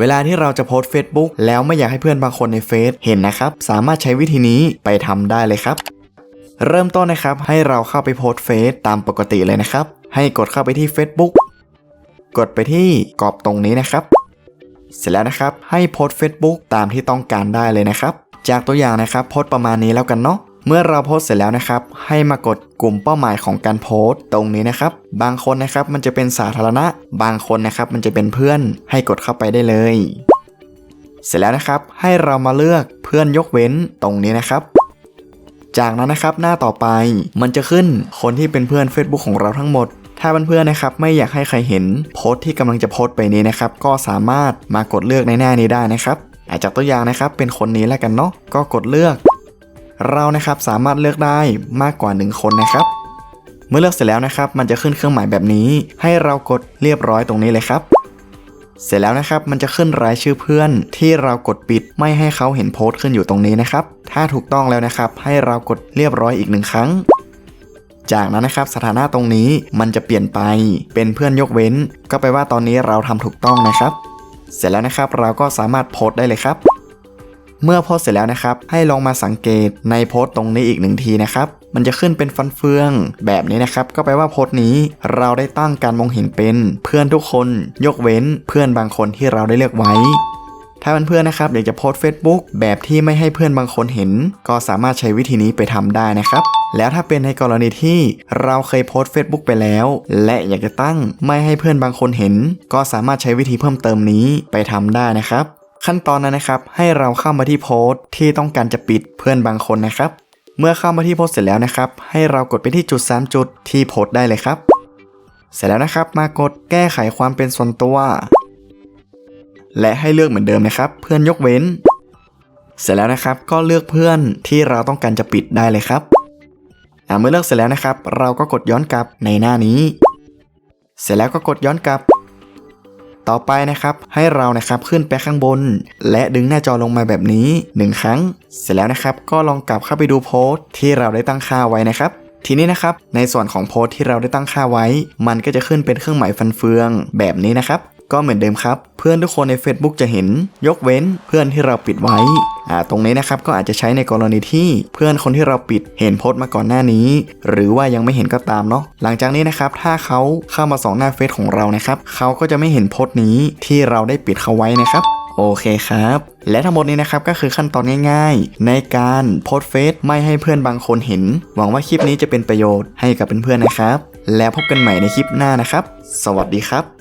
เวลาที่เราจะโพสต์ Facebook แล้วไม่อยากให้เพื่อนบางคนในเฟซเห็นนะครับ สามารถใช้วิธีนี้ไปทำได้เลยครับ เริ่มต้นนะครับให้เราเข้าไปโพสต์เฟซตามปกติเลยนะครับ ให้กดเข้าไปที่ Facebook กดไปที่กรอบตรงนี้นะครับ เสร็จแล้วนะครับให้โพสต์ Facebook ตามที่ต้องการได้เลยนะครับ จากตัวอย่างนะครับโพสต์ประมาณนี้แล้วกันเนาะ เมื่อเราโพสเสร็จแล้วนะครับ ให้มากดกลุ่มเป้าหมายของการโพสต์ตรงนี้นะครับ บางคนนะครับมันจะเป็นสาธารณะ บางคนนะครับมันจะเป็นเพื่อนให้กดเข้าไปได้เลย เสร็จแล้วนะครับให้เรามาเลือกเพื่อนยกเว้นตรงนี้นะครับ จากนั้นนะครับหน้าต่อไปมันจะขึ้นคนที่เป็นเพื่อน Facebook ของเราทั้งหมดถ้าเพื่อนๆนะครับไม่อยากให้ใครเห็นโพสต์ที่กำลังจะโพสต์ไปนี้นะครับก็สามารถมากดเลือกในหน้านี้ได้นะครับอาจจากตัวอย่างนะครับเป็นคนนี้แล้วกันเนาะก็กดเลือก เรานะครับสามารถเลือกได้มากกว่า 1 คนนะครับ เมื่อเลือกเสร็จแล้วนะครับ มันจะขึ้นเครื่องหมายแบบนี้ ให้เรากดเรียบร้อยตรงนี้เลยครับ เสร็จแล้วนะครับมันจะขึ้นรายชื่อเพื่อน ที่เรากดปิดไม่ให้เขาเห็นโพสต์ขึ้นอยู่ตรงนี้นะครับ ถ้าถูกต้องแล้วนะครับ ให้เรากดเรียบร้อยอีกหนึ่งครั้ง จากนั้นนะครับสถานะตรงนี้มันจะเปลี่ยนไปเป็นเพื่อนยกเว้น ก็แปลว่าตอนนี้เราทำถูกต้องนะครับ เสร็จแล้วนะครับเราก็สามารถโพสต์ได้เลยครับ เมื่อโพสเสร็จแล้วนะครับ ให้ลองมาสังเกตในโพสต์ตรงนี้อีกหนึ่งทีนะครับมันจะขึ้นเป็นฟันเฟืองแบบนี้นะครับ ก็แปลว่าโพสต์นี้เราได้ตั้งการมองเห็นเป็น เพื่อนทุกคน ยกเว้นเพื่อนบางคนที่เราได้เลือกไว้ ถ้าเพื่อนๆนะครับอยากจะโพสต์ Facebook แบบที่ไม่ให้เพื่อนบางคนเห็น ก็สามารถใช้วิธีนี้ไปทำได้นะครับ แล้วถ้าเป็นในกรณีที่เราเคยโพสต์ Facebook ไปแล้ว และอยากจะตั้งไม่ให้เพื่อนบางคนเห็น ก็สามารถใช้วิธีเพิ่มเติมนี้ไปทำได้นะครับ ขั้นตอนนั้นนะครับ ให้เราเข้ามาที่โพสต์ที่ต้องการจะปิดเพื่อนบางคนนะครับ เมื่อเข้ามาที่โพสต์เสร็จแล้วนะครับ ให้เรากดไปที่จุด 3 จุดที่โพสต์ได้เลยครับ เสร็จแล้วนะครับมากดแก้ไขความเป็นส่วนตัว และให้เลือกเหมือนเดิมนะครับ เพื่อนยกเว้น เสร็จแล้วนะครับก็เลือกเพื่อนที่เราต้องการจะปิดได้เลยครับเมื่อเลือกเสร็จแล้วนะครับ เราก็กดย้อนกลับในหน้านี้ เสร็จแล้วก็กดย้อนกลับ ต่อไปนะครับให้เรานะครับขึ้นไปข้างบน และดึงหน้าจอลงมาแบบนี้ 1 ครั้ง เสร็จแล้วนะครับก็ลองกลับเข้าไปดูโพสต์ที่เราได้ตั้งค่าไว้นะครับทีนี้นะครับในส่วนของโพสต์ที่เราได้ตั้งค่าไว้ มันก็จะขึ้นเป็นเครื่องหมายฟันเฟืองแบบนี้นะครับ ก็เหมือนเดิมครับ เพื่อนทุกคนใน Facebook จะเห็น ยกเว้นเพื่อนที่เราปิดไว้อ่าตรงนี้นะครับก็อาจจะใช้ในกรณีที่เพื่อนคนที่เราปิดเห็นโพสต์มาก่อนหน้านี้ หรือว่ายังไม่เห็นก็ตามเนาะหลังจากนี้นะครับถ้าเขาเข้ามาส่องหน้าเฟซของเรานะครับเขาก็จะไม่เห็นโพสต์นี้ที่เราได้ปิดเขาไว้นะครับโอเคครับ และทั้งหมดนี้นะครับก็คือขั้นตอนง่ายๆ ในการโพสเฟซไม่ให้เพื่อนบางคนเห็น หวังว่าคลิปนี้จะเป็นประโยชน์ให้กับเพื่อนๆนะครับ แล้วพบกันใหม่ในคลิปหน้านะครับ สวัสดีครับ